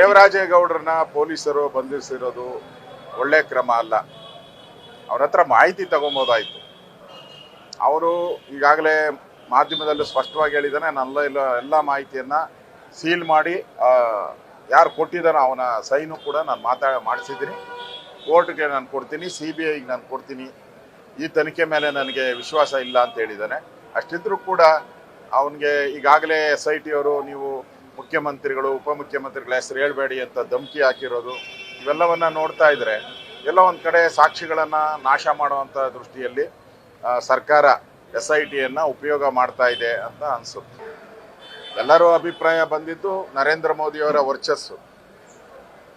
ದೇವರಾಜೇಗೌಡರನ್ನ ಪೊಲೀಸರು ಬಂಧಿಸಿರೋದು ಒಳ್ಳೆ ಕ್ರಮ ಅಲ್ಲ. ಅವ್ರ ಹತ್ರ ಮಾಹಿತಿ ತಗೊಬೋದಾಯ್ತು. ಅವರು ಈಗಾಗಲೇ ಮಾಧ್ಯಮದಲ್ಲೂ ಸ್ಪಷ್ಟವಾಗಿ ಹೇಳಿದ್ದಾನೆ, ನನ್ನ ಎಲ್ಲ ಎಲ್ಲ ಮಾಹಿತಿಯನ್ನ ಸೀಲ್ ಮಾಡಿ ಯಾರು ಕೊಟ್ಟಿದ್ದಾನೋ ಅವನ ಸೈನು ಕೂಡ ನಾನು ಮಾತಾಡ ಮಾಡಿಸಿದ್ದೀನಿ. ಕೋರ್ಟ್ಗೆ ನಾನು ಕೊಡ್ತೀನಿ, ಸಿ ಬಿ ಐಗೆ ನಾನು ಕೊಡ್ತೀನಿ. ಈ ತನಿಖೆ ಮೇಲೆ ನನಗೆ ವಿಶ್ವಾಸ ಇಲ್ಲ ಅಂತ ಹೇಳಿದ್ದಾನೆ. ಅಷ್ಟಿದ್ರೂ ಕೂಡ ಅವನಿಗೆ ಈಗಾಗಲೇ ಎಸ್ ಐ ಟಿಯವರು ನೀವು ಮುಖ್ಯಮಂತ್ರಿಗಳು, ಉಪಮುಖ್ಯಮಂತ್ರಿಗಳ ಹೆಸರು ಹೇಳಬೇಡಿ ಅಂತ ಧಮಕಿ ಹಾಕಿರೋದು, ಇವೆಲ್ಲವನ್ನ ನೋಡ್ತಾ ಇದ್ರೆ ಎಲ್ಲ ಒಂದು ಕಡೆ ಸಾಕ್ಷಿಗಳನ್ನ ನಾಶ ಮಾಡುವಂತ ದೃಷ್ಟಿಯಲ್ಲಿ ಸರ್ಕಾರ ಎಸ್ ಐ ಟಿಯನ್ನು ಉಪಯೋಗ ಮಾಡ್ತಾ ಇದೆ ಅಂತ ಅನ್ಸುತ್ತೆ. ಎಲ್ಲರೂ ಅಭಿಪ್ರಾಯ ಬಂದಿದ್ದು ನರೇಂದ್ರ ಮೋದಿಯವರ ವರ್ಚಸ್ಸು.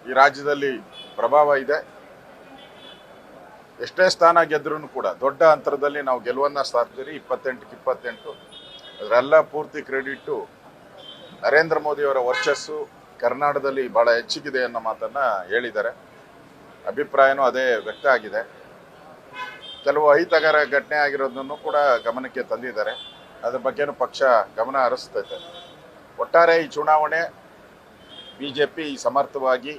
ಈ ರಾಜ್ಯದಲ್ಲಿ ಪ್ರಭಾವ ಇದೆ. ಎಷ್ಟೇ ಸ್ಥಾನ ಗೆದ್ರೂ ಕೂಡ ದೊಡ್ಡ ಅಂತರದಲ್ಲಿ ನಾವು ಗೆಲುವನ್ನ ಸಾಧಿಸಿರಿ ಇಪ್ಪತ್ತೆಂಟಕ್ಕೆ ಇಪ್ಪತ್ತೆಂಟು. ಅದರೆಲ್ಲ ಪೂರ್ತಿ ಕ್ರೆಡಿಟ್ಟು ನರೇಂದ್ರ ಮೋದಿಯವರ ವರ್ಚಸ್ಸು ಕರ್ನಾಟಕದಲ್ಲಿ ಬಹಳ ಹೆಚ್ಚಿಗಿದೆ ಅನ್ನೋ ಮಾತನ್ನ ಹೇಳಿದ್ದಾರೆ. ಅಭಿಪ್ರಾಯನೂ ಅದೇ ವ್ಯಕ್ತ ಆಗಿದೆ. ಕೆಲವು ಅಹಿತಕರ ಘಟನೆ ಆಗಿರೋದನ್ನು ಕೂಡ ಗಮನಕ್ಕೆ ತಂದಿದ್ದಾರೆ. ಅದ್ರ ಬಗ್ಗೆನೂ ಪಕ್ಷ ಗಮನ ಹರಿಸ್ತೈತೆ. ಒಟ್ಟಾರೆ ಈ ಚುನಾವಣೆ ಬಿ ಜೆ ಪಿ ಸಮರ್ಥವಾಗಿ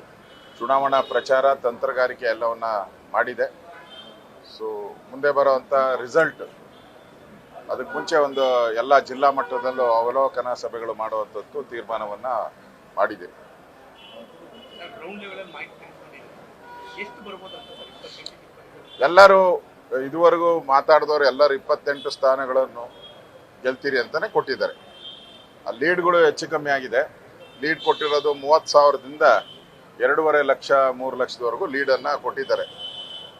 ಚುನಾವಣಾ ಪ್ರಚಾರ, ತಂತ್ರಗಾರಿಕೆ ಎಲ್ಲವನ್ನ ಮಾಡಿದೆ. ಸೊ ಮುಂದೆ ಬರುವಂಥ ರಿಸಲ್ಟ್ ಅದಕ್ಕೆ ಮುಂಚೆ ಒಂದು ಎಲ್ಲ ಜಿಲ್ಲಾ ಮಟ್ಟದಲ್ಲೂ ಅವಲೋಕನ ಸಭೆಗಳು ಮಾಡುವಂಥದ್ದು ತೀರ್ಮಾನವನ್ನ ಮಾಡಿದ್ದೀವಿ ಎಲ್ಲರೂ ಇದುವರೆಗೂ ಮಾತಾಡಿದವರು ಎಲ್ಲರೂ ಇಪ್ಪತ್ತೆಂಟು ಸ್ಥಾನಗಳನ್ನು ಗೆಲ್ತೀರಿ ಅಂತಾನೆ ಕೊಟ್ಟಿದ್ದಾರೆ. ಆ ಲೀಡ್ಗಳು ಹೆಚ್ಚು ಕಮ್ಮಿ ಆಗಿದೆ. ಲೀಡ್ ಕೊಟ್ಟಿರೋದು ಮೂವತ್ತು ಸಾವಿರದಿಂದ ಎರಡೂವರೆ ಲಕ್ಷ, ಮೂರು ಲಕ್ಷದವರೆಗೂ ಲೀಡನ್ನು ಕೊಟ್ಟಿದ್ದಾರೆ.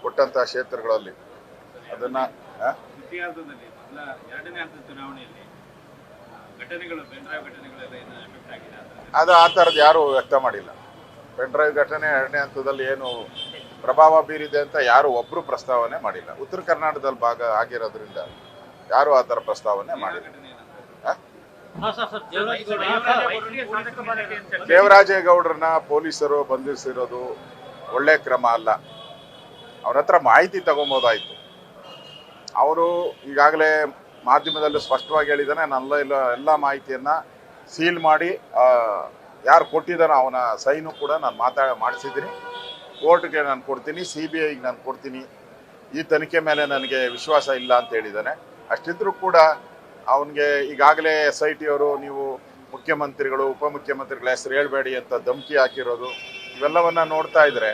ಕೊಟ್ಟಂಥ ಕ್ಷೇತ್ರಗಳಲ್ಲಿ. ಅದನ್ನು? ದ್ವಿತೀಯಾರ್ಧದಲ್ಲಿ ಮೊದಲ ಎರಡನೇ ಹಂತದ ಚುನಾವಣೆಯಲ್ಲಿ ಘಟನೆಗಳು ಪೆನ್ಡ್ರೈವ್ ಘಟನೆಗಳೆಲ್ಲ ಏನು ಎಫೆಕ್ಟ್ ಆಗಿದೆ ಅಂತ ಅದು ಆ ಥರದ್ದು ಯಾರು ವ್ಯಕ್ತ ಮಾಡಿಲ್ಲ. ಪೆನ್ಡ್ರೈವ್ ಘಟನೆ ಎರಡನೇ ಹಂತದಲ್ಲಿ ಏನು ಪ್ರಭಾವ ಬೀರಿದೆ ಅಂತ ಯಾರು ಒಬ್ರು ಪ್ರಸ್ತಾವನೆ ಮಾಡಿಲ್ಲ. ಉತ್ತರ ಕರ್ನಾಟಕದಲ್ಲಿ ಭಾಗ ಆಗಿರೋದ್ರಿಂದ ಯಾರು ಆ ಥರ ಪ್ರಸ್ತಾವನೆ ಮಾಡಿಲ್ಲ. ದೇವರಾಜೇಗೌಡರನ್ನ ಪೊಲೀಸರು ಬಂಧಿಸಿರೋದು ಒಳ್ಳೆ ಕ್ರಮ ಅಲ್ಲ. ಅವ್ರ ಹತ್ರ ಮಾಹಿತಿ ತಗೊಬೋದಾಯ್ತು. ಅವರು ಈಗಾಗಲೇ ಮಾಧ್ಯಮದಲ್ಲಿ ಸ್ಪಷ್ಟವಾಗಿ ಹೇಳಿದ್ದಾನೆ, ನನ್ನ ಇಲ್ಲ ಎಲ್ಲ ಮಾಹಿತಿಯನ್ನು ಸೀಲ್ ಮಾಡಿ ಯಾರು ಕೊಟ್ಟಿದ್ದಾನೋ ಅವನ ಸೈನು ಕೂಡ ನಾನು ಮಾತಾಡ ಮಾಡಿಸಿದ್ದೀನಿ. ಕೋರ್ಟ್ಗೆ ನಾನು ಕೊಡ್ತೀನಿ ಸಿ ಬಿ ಐಗೆ ನಾನು ಕೊಡ್ತೀನಿ. ಈ ತನಿಖೆ ಮೇಲೆ ನನಗೆ ವಿಶ್ವಾಸ ಇಲ್ಲ ಅಂತ ಹೇಳಿದ್ದಾನೆ. ಅಷ್ಟಿದ್ರೂ ಕೂಡ ಅವನಿಗೆ ಈಗಾಗಲೇ ಎಸ್ ಐ ಟಿ ಅವರು, ನೀವು ಮುಖ್ಯಮಂತ್ರಿಗಳು, ಉಪಮುಖ್ಯಮಂತ್ರಿಗಳ ಹೆಸರು ಹೇಳಬೇಡಿ ಅಂತ ಧಮಕಿ ಹಾಕಿರೋದು, ಇವೆಲ್ಲವನ್ನು ನೋಡ್ತಾ ಇದ್ದರೆ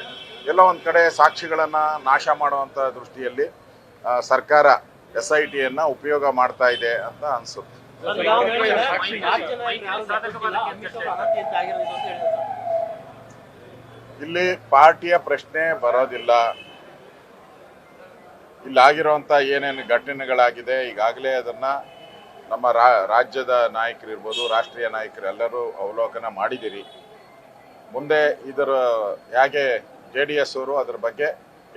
ಎಲ್ಲ ಒಂದು ಕಡೆ ಸಾಕ್ಷಿಗಳನ್ನು ನಾಶ ಮಾಡುವಂಥ ದೃಷ್ಟಿಯಲ್ಲಿ ಸರ್ಕಾರ ಎಸ್ ಐ ಟಿಯನ್ನ ಉಪಯೋಗ ಮಾಡ್ತಾ ಇದೆ ಅಂತ ಅನ್ಸುತ್ತೆ. ಇಲ್ಲಿ ಪಾರ್ಟಿಯ ಪ್ರಶ್ನೆ ಬರೋದಿಲ್ಲ. ಇಲ್ಲಾಗಿರುವಂತ ಏನೇನು ಘಟನೆಗಳಾಗಿದೆ, ಈಗಾಗಲೇ ಅದನ್ನ ನಮ್ಮ ರಾಜ್ಯದ ನಾಯಕರು ಇರ್ಬೋದು, ರಾಷ್ಟ್ರೀಯ ನಾಯಕರು ಎಲ್ಲರೂ ಅವಲೋಕನ ಮಾಡಿದಿರಿ ಮುಂದೆ ಇದರ, ಹೇಗೆ ಜೆ ಡಿ ಎಸ್ ಅವರು ಅದ್ರ ಬಗ್ಗೆ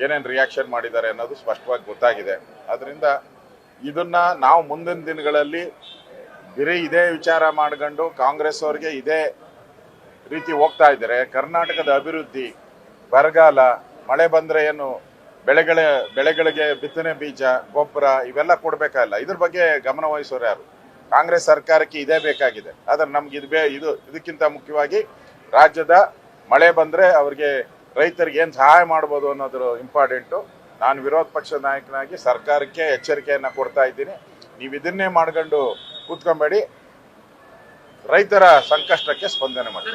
ಏನೇನು ರಿಯಾಕ್ಷನ್ ಮಾಡಿದ್ದಾರೆ ಅನ್ನೋದು ಸ್ಪಷ್ಟವಾಗಿ ಗೊತ್ತಾಗಿದೆ. ಅದರಿಂದ ಇದನ್ನ ನಾವು ಮುಂದಿನ ದಿನಗಳಲ್ಲಿ ಬರೀ ಇದೇ ವಿಚಾರ ಮಾಡ್ಕೊಂಡು ಕಾಂಗ್ರೆಸ್ ಅವ್ರಿಗೆ ಇದೇ ರೀತಿ ಹೋಗ್ತಾ ಇದ್ದಾರೆ. ಕರ್ನಾಟಕದ ಅಭಿವೃದ್ಧಿ, ಬರಗಾಲ, ಮಳೆ ಬಂದ್ರೆ ಏನು ಬೆಳೆಗಳ, ಬೆಳೆಗಳಿಗೆ ಬಿತ್ತನೆ ಬೀಜ, ಗೊಬ್ಬರ ಇವೆಲ್ಲ ಕೊಡಬೇಕಲ್ಲ ಇದ್ರ ಬಗ್ಗೆ ಗಮನ ವಹಿಸೋರು ಯಾರು? ಕಾಂಗ್ರೆಸ್ ಸರ್ಕಾರಕ್ಕೆ ಇದೇ ಬೇಕಾಗಿದೆ. ಆದ್ರೆ ನಮ್ಗೆ ಇದು ಬೇ ಇದು ಇದಕ್ಕಿಂತ ಮುಖ್ಯವಾಗಿ ರಾಜ್ಯದ ಮಳೆ ಬಂದ್ರೆ ಅವ್ರಿಗೆ ರೈತರಿಗೆ ಏನು ಸಹಾಯ ಮಾಡ್ಬೋದು ಅನ್ನೋದ್ರ ಇಂಪಾರ್ಟೆಂಟು. ನಾನು ವಿರೋಧ ಪಕ್ಷದ ನಾಯಕನಾಗಿ ಸರ್ಕಾರಕ್ಕೆ ಎಚ್ಚರಿಕೆಯನ್ನು ಕೊಡ್ತಾ ಇದ್ದೀನಿ. ನೀವು ಇದನ್ನೇ ಮಾಡ್ಕೊಂಡು ಕೂತ್ಕೊಂಬೇಡಿ. ರೈತರ ಸಂಕಷ್ಟಕ್ಕೆ ಸ್ಪಂದನೆ ಮಾಡಿ